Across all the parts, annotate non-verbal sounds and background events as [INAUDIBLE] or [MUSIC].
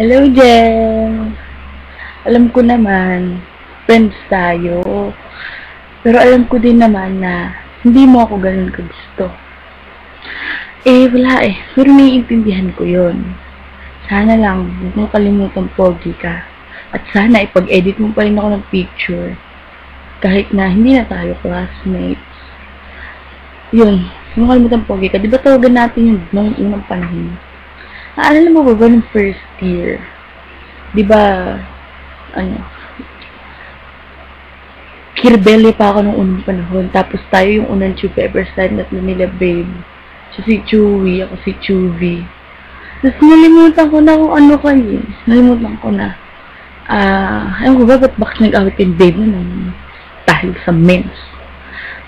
Hello, Jen. Alam ko naman, friends tayo. Pero alam ko din naman na hindi mo ako ganun kagusto. Eh, wala eh. Pero naiintindihan ko yon. Sana lang, huwag mo kalimutan pogi ka. At sana ipag-edit mo pa rin ako ng picture. Kahit na hindi na tayo classmates. Yun, huwag mo kalimutan pogi ka. Di ba tawagan natin yun nung unang panahon? Naalala mo ba ba first year? Di ba, ano, kirbele pa ako nung unang panahon. Tapos tayo yung unang chupa ever stand at nila babe. Siya si Chewy, ako si Chuvy. Tapos nalimutan ko na kung ano kayo. Nalimutan ko na. Ah, uh, ko ba, ba't bakit nag-awit yung babe na nang dahil sa mens?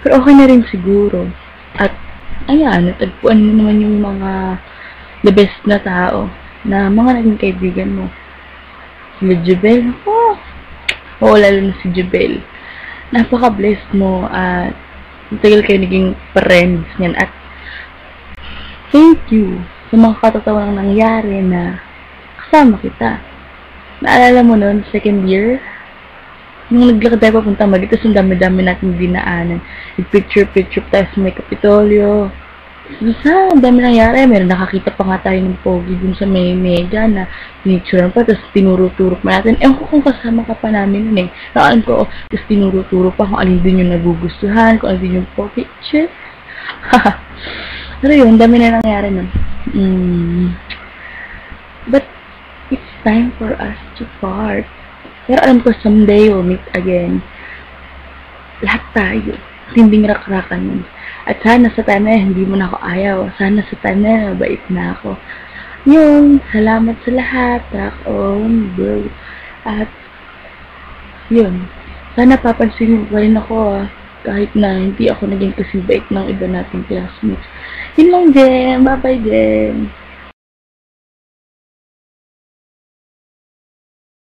Pero okay na rin siguro. At, ayan, natagpuan mo naman yung mga the best na tao na mga naging kaibigan mo. Si Jubel, oh, oo, lalo na si Jubel. Napaka-blessed mo at tagal kayo naging friends niyan at thank you sa mga katatawa nangyari na kasama kita. Naalala mo noon, second year, nung naglakad tayo papunta mag tapos ang dami-dami natin dinaanan. Nag-picture-picture tayo sa may kapitolyo. Sa ang dami nangyari, meron nakakita pa nga tayo ng pogi dun sa may mega na pinicturean pa, tapos tinuro-turo pa natin. Ewan ko kung kasama ka pa namin nun eh. Naalan ko, tapos tinuro-turo pa kung alin din yung nagugustuhan, kung alin din yung pogi. Shit. [LAUGHS] Pero yun, dami na nangyari nun. Mm. But, it's time for us to part. Pero alam ko, someday we'll meet again. Lahat tayo. Tinding rakrakan yun. At sana sa time na hindi mo na ako ayaw. Sana sa time na mabait na ako. Yun, salamat sa lahat. Rock on, bro. At, yun. Sana papansinin pa rin ako ah. Kahit na hindi ako naging kasing bait ng iba nating classmates. Yun lang, Jem. Bye-bye, Jem.